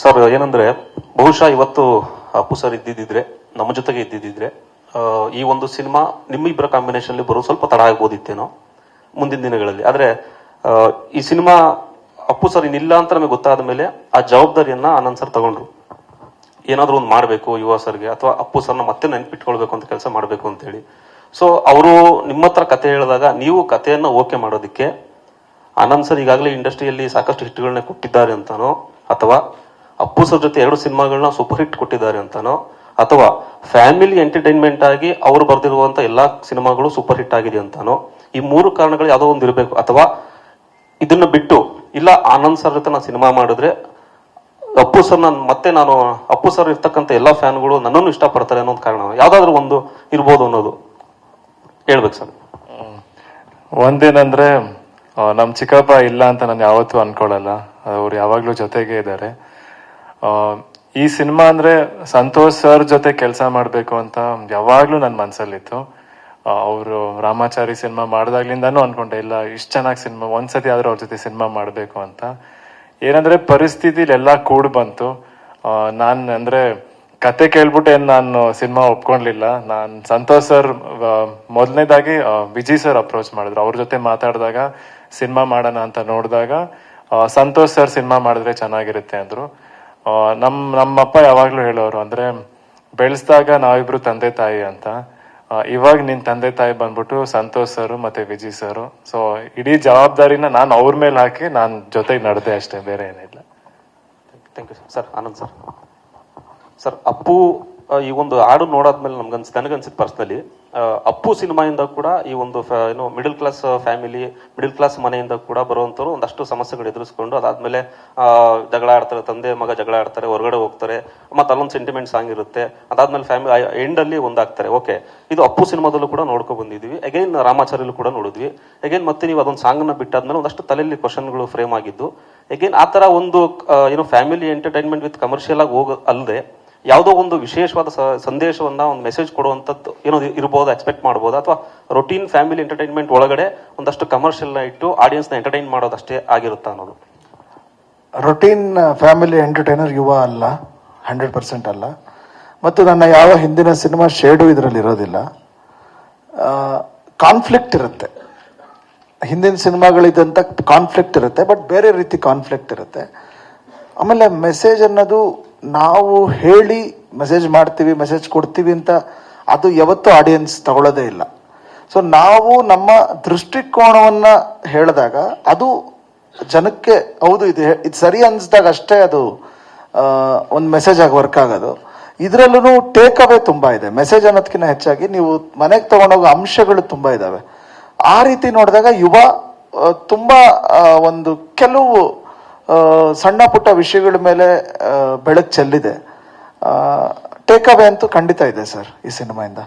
Sir ಏನಂದ್ರೆ ಬಹುಶಃ ಇವತ್ತು ಅಪ್ಪು ಸರ್ ಇದ್ದಿದ್ರೆ, ನಮ್ಮ ಜೊತೆಗೆ ಇದ್ದಿದ್ರೆ ಈ ಒಂದು ಸಿನಿಮಾ ನಿಮ್ಮಿಬ್ಬರ ಕಾಂಬಿನೇಷನ್ ಬರೋ ಸ್ವಲ್ಪ ತಡ ಆಗ್ಬೋದಿತ್ತೇನೋ ಮುಂದಿನ ದಿನಗಳಲ್ಲಿ. ಆದ್ರೆ ಈ ಸಿನಿಮಾ ಅಪ್ಪು ಸರ್ ಇನ್ನಿಲ್ಲ ಅಂತ ನಮಗೆ ಗೊತ್ತಾದ ಮೇಲೆ ಆ ಜವಾಬ್ದಾರಿಯನ್ನ ಆನಂದ್ ಸರ್ ತಗೊಂಡ್ರು. ಏನಾದ್ರೂ ಒಂದು ಮಾಡಬೇಕು ಯುವ ಸರ್ಗೆ, ಅಥವಾ ಅಪ್ಪು ಸರ್ನ ಮತ್ತೆ ನೆನ್ಪಿಟ್ಕೊಳ್ಬೇಕು ಅಂತ ಕೆಲಸ ಮಾಡಬೇಕು ಅಂತ ಹೇಳಿ ಸೊ ಅವರು ನಿಮ್ಮ ಹತ್ರ ಕತೆ ಹೇಳಿದಾಗ ನೀವು ಕಥೆಯನ್ನ ಓಕೆ ಮಾಡೋದಕ್ಕೆ ಆನಂದ್ ಸರ್ ಈಗಾಗಲೇ ಇಂಡಸ್ಟ್ರಿಯಲ್ಲಿ ಸಾಕಷ್ಟು ಹಿಟ್ಗಳನ್ನ ಕೊಟ್ಟಿದ್ದಾರೆ ಅಂತಾನೋ, ಅಥವಾ ಅಪ್ಪು ಸರ್ ಜೊತೆ ಎರಡು ಸಿನಿಮಾಗಳನ್ನ ಸೂಪರ್ ಹಿಟ್ ಕೊಟ್ಟಿದ್ದಾರೆ ಅಂತಾನೋ, ಅಥವಾ ಫ್ಯಾಮಿಲಿ ಎಂಟರ್ಟೈನ್ಮೆಂಟ್ ಆಗಿ ಅವರು ಬರೆದಿರುವಂತ ಎಲ್ಲಾ ಸಿನಿಮಾಗಳು ಸೂಪರ್ ಹಿಟ್ ಆಗಿದೆ ಅಂತಾನೋ, ಈ ಮೂರು ಕಾರಣಗಳು ಯಾವುದೋ ಒಂದು ಇರಬೇಕು. ಅಥವಾ ಇದನ್ನು ಬಿಟ್ಟು, ಇಲ್ಲ ಆನಂದ್ ಸರ್ ಜೊತೆ ನಾನು ಸಿನಿಮಾ ಮಾಡಿದ್ರೆ, ಅಪ್ಪು ಸರ್ ನಾನು ಮತ್ತೆ ನಾನು, ಅಪ್ಪು ಸರ್ ಇರ್ತಕ್ಕಂಥ ಎಲ್ಲಾ ಫ್ಯಾನ್ಗಳು ನನ್ನನ್ನು ಇಷ್ಟಪಡ್ತಾರೆ ಅನ್ನೋ ಒಂದು ಕಾರಣ. ಯಾವ್ದಾದ್ರು ಒಂದು ಇರ್ಬೋದು ಅನ್ನೋದು. ಹೇಳ್ಬೇಕು ಸರ್. ಒಂದೇನಂದ್ರೆ ನಮ್ಮ ನಮ್ ಚಿಕ್ಕಪ್ಪ ಇಲ್ಲ ಅಂತ ನಾನು ಯಾವತ್ತೂ ಅನ್ಕೊಳ್ಳಲ್ಲ ಅವ್ರು ಯಾವಾಗ್ಲೂ ಜೊತೆಗೆ ಇದ್ದಾರೆ. ಈ ಸಿನಿಮಾ ಅಂದ್ರೆ ಸಂತೋಷ್ ಸರ್ ಜೊತೆ ಕೆಲಸ ಮಾಡಬೇಕು ಅಂತ ಯಾವಾಗಲೂ ನನ್ನ ಮನಸ್ಸಲ್ಲಿತ್ತು ಅವರು ರಾಮಾಚಾರಿ ಸಿನಿಮಾ ಮಾಡ್ದಾಗ್ಲಿಂದಾನು ಅನ್ಕೊಂಡೆ, ಇಲ್ಲ, ಇಷ್ಟ ಚೆನ್ನಾಗಿ ಸಿನಿಮಾ, ಒಂದ್ಸತಿ ಆದರೂ ಅವ್ರ ಜೊತೆ ಸಿನಿಮಾ ಮಾಡಬೇಕು ಅಂತ. ಏನಂದ್ರೆ ಪರಿಸ್ಥಿತಿಲಿ ಎಲ್ಲ ಕೂಡ್ ಬಂತು. ನಾನ್ ಅಂದ್ರೆ ಕತೆ ಕೇಳ್ಬಿಟ್ಟು ಏನು ನಾನು ಸಿನಿಮಾ ಒಪ್ಕೊಂಡ್ಲಿಲ್ಲ ನಾನು ಸಂತೋಷ್ ಸರ್ ಮೊದಲನೇದಾಗಿ ವಿಜಯ್ ಸರ್ ಅಪ್ರೋಚ್ ಮಾಡಿದ್ರು. ಅವ್ರ ಜೊತೆ ಮಾತಾಡಿದಾಗ, ಸಿನಿಮಾ ಮಾಡೋಣ ಅಂತ ನೋಡಿದಾಗ ಸಂತೋಷ್ ಸರ್ ಸಿನಿಮಾ ಮಾಡಿದ್ರೆ ಚೆನ್ನಾಗಿರುತ್ತೆ ಅಂದ್ರು. ಆ, ನಮ್ ನಮ್ಮಪ್ಪ ಯಾವಾಗಲೂ ಹೇಳೋರು ಅಂದ್ರೆ ಬೆಳೆಸ್ದಾಗ ನಾವಿಬ್ರು ತಂದೆ ತಾಯಿ ಅಂತ ಇವಾಗ ನಿನ್ನ ತಂದೆ ತಾಯಿ ಬಂದ್ಬಿಟ್ಟು ಸಂತೋಷ್ ಸರ್ ಮತ್ತೆ ವಿಜಯ್ ಸರ್. ಸೊ ಇಡೀ ಜವಾಬ್ದಾರಿನ ನಾನು ಅವ್ರ ಮೇಲೆ ಹಾಕಿ ನಾನು ಜೊತೆಗೆ ನಡೆದೆ ಅಷ್ಟೇ ಬೇರೆ ಏನಿಲ್ಲ thank you sir Anand sir sir Appu ಈ ಒಂದು ಹಾಡು ನೋಡಾದ್ಮೇಲೆ ನಮ್ಗನ್ಸ್ ನನಗನ್ಸಿದ್ದು ಪರ್ಸ್ನಲಿ ಅಪ್ಪು ಸಿನಿಮಾಯಿಂದ ಕೂಡ ಈ ಒಂದು ಏನು middle class family middle class ಮನೆಯಿಂದ ಕೂಡ ಬರುವಂತವ್ರು ಒಂದಷ್ಟು ಸಮಸ್ಯೆಗಳು ಎದುರಿಸ್ಕೊಂಡು ಅದಾದ್ಮೇಲೆ ಜಗಳ ಆಡ್ತಾರೆ, ತಂದೆ ಮಗ ಜಗಳ ಆಡ್ತಾರೆ, ಹೊರಗಡೆ ಹೋಗ್ತಾರೆ, ಮತ್ತೆ ಅಲ್ಲೊಂದು ಸೆಂಟಿಮೆಂಟ್ ಸಾಂಗ್ ಇರುತ್ತೆ, ಅದಾದ್ಮೇಲೆ ಫ್ಯಾಮಿಲಿ ಎಂಡ್ ಅಲ್ಲಿ ಒಂದಾಗ್ತಾರೆ. ಓಕೆ ಇದು ಅಪ್ಪು ಸಿನಿಮಾದಲ್ಲೂ ಕೂಡ ನೋಡ್ಕೊ ಬಂದಿದ್ವಿ. ಅಗೈನ್ ರಾಮಾಚಾರ್ಯಲ್ಲೂ ಕೂಡ ನೋಡಿದ್ವಿ. ಅಗೈನ್ ಮತ್ತೆ ನೀವು ಅದೊಂದು ಸಾಂಗ್ನ ಬಿಟ್ಟಾದ್ಮೇಲೆ ಒಂದಷ್ಟು ತಲೆಯಲ್ಲಿ ಕ್ವಶನ್ಗಳು ಫ್ರೇಮ್ ಆಗಿದ್ದು. ಅಗೈನ್ ಆ ತರ ಒಂದು ಏನು ಫ್ಯಾಮಿಲಿ ಎಂಟರ್ಟೈನ್ಮೆಂಟ್ ವಿತ್ ಕಮರ್ಷಿಯಲ್ ಆಗಿ ಹೋಗ ಅಲ್ಲದೆ ಯಾವುದೋ ಒಂದು ವಿಶೇಷವಾದ ಸಂದೇಶವನ್ನ ಒಂದು ಮೆಸೇಜ್ ಕೊಡುವಂಥದ್ದು ಏನೋ ಇರ್ಬೋದು ಎಕ್ಸ್ಪೆಕ್ಟ್ ಮಾಡ್ಬೋದು, ಅಥವಾ ರೊಟೀನ್ ಫ್ಯಾಮಿಲಿ ಎಂಟರ್ಟೈನ್ಮೆಂಟ್ ಒಳಗಡೆ ಒಂದಷ್ಟು ಕಮರ್ಷಿಯಲ್ನ ಇಟ್ಟು ಆಡಿಯನ್ಸ್ನ ಎಂಟರ್ಟೈನ್ ಮಾಡೋದಷ್ಟೇ ಆಗಿರುತ್ತಾ ಅನ್ನೋದು? ರೊಟೀನ್ ಫ್ಯಾಮಿಲಿ ಎಂಟರ್ಟೈನರ್ ಯುವ ಅಲ್ಲ ಹಂಡ್ರೆಡ್ ಪರ್ಸೆಂಟ್ ಅಲ್ಲ. ಮತ್ತು ನನ್ನ ಯಾವ ಹಿಂದಿನ ಸಿನಿಮಾ ಶೇಡು ಇದರಲ್ಲಿ ಇರೋದಿಲ್ಲ. ಕಾನ್ಫ್ಲಿಕ್ಟ್ ಇರುತ್ತೆ. ಹಿಂದಿನ ಸಿನಿಮಾಗಳಿದ್ದಂಥ ಕಾನ್ಫ್ಲಿಕ್ಟ್ ಇರುತ್ತೆ ಬಟ್ ಬೇರೆ ರೀತಿ ಕಾನ್ಫ್ಲಿಕ್ಟ್ ಇರುತ್ತೆ. ಆಮೇಲೆ ಮೆಸೇಜ್ ಅನ್ನೋದು ನಾವು ಹೇಳಿ ಮೆಸೇಜ್ ಮಾಡ್ತೀವಿ ಮೆಸೇಜ್ ಕೊಡ್ತೀವಿ ಅಂತ ಅದು ಯಾವತ್ತೂ ಆಡಿಯನ್ಸ್ ತಗೊಳ್ಳೋದೇ ಇಲ್ಲ. ಸೊ ನಾವು ನಮ್ಮ ದೃಷ್ಟಿಕೋನವನ್ನ ಹೇಳಿದಾಗ ಅದು ಜನಕ್ಕೆ, ಹೌದು, ಇದು ಇದು ಸರಿ ಅನ್ಸ್ದಾಗ ಅಷ್ಟೇ ಅದು ಒಂದು ಮೆಸೇಜ್ ಆಗಿ ವರ್ಕ್ ಆಗೋದು. ಇದರಲ್ಲೂ ಟೇಕ್ ಅವೇ ತುಂಬ ಇದೆ. ಮೆಸೇಜ್ ಅನ್ನೋದಕ್ಕಿಂತ ಹೆಚ್ಚಾಗಿ ನೀವು ಮನೆಗೆ ತಗೊಂಡೋಗೋ ಅಂಶಗಳು ತುಂಬ ಇದ್ದಾವೆ ಆ ರೀತಿ ನೋಡಿದಾಗ ಯುವ ತುಂಬ ಒಂದು ಕೆಲವು ಸಣ್ಣ ಪುಟ್ಟ ವಿಷಯಗಳ ಮೇಲೆ ಬೆಳಕು ಚೆಲ್ಲಿದೆ. ಟೇಕ್ ಅವೇ ಅಂತೂ ಖಂಡಿತ ಇದೆ ಸರ್ ಈ ಸಿನಿಮಾಯಿಂದ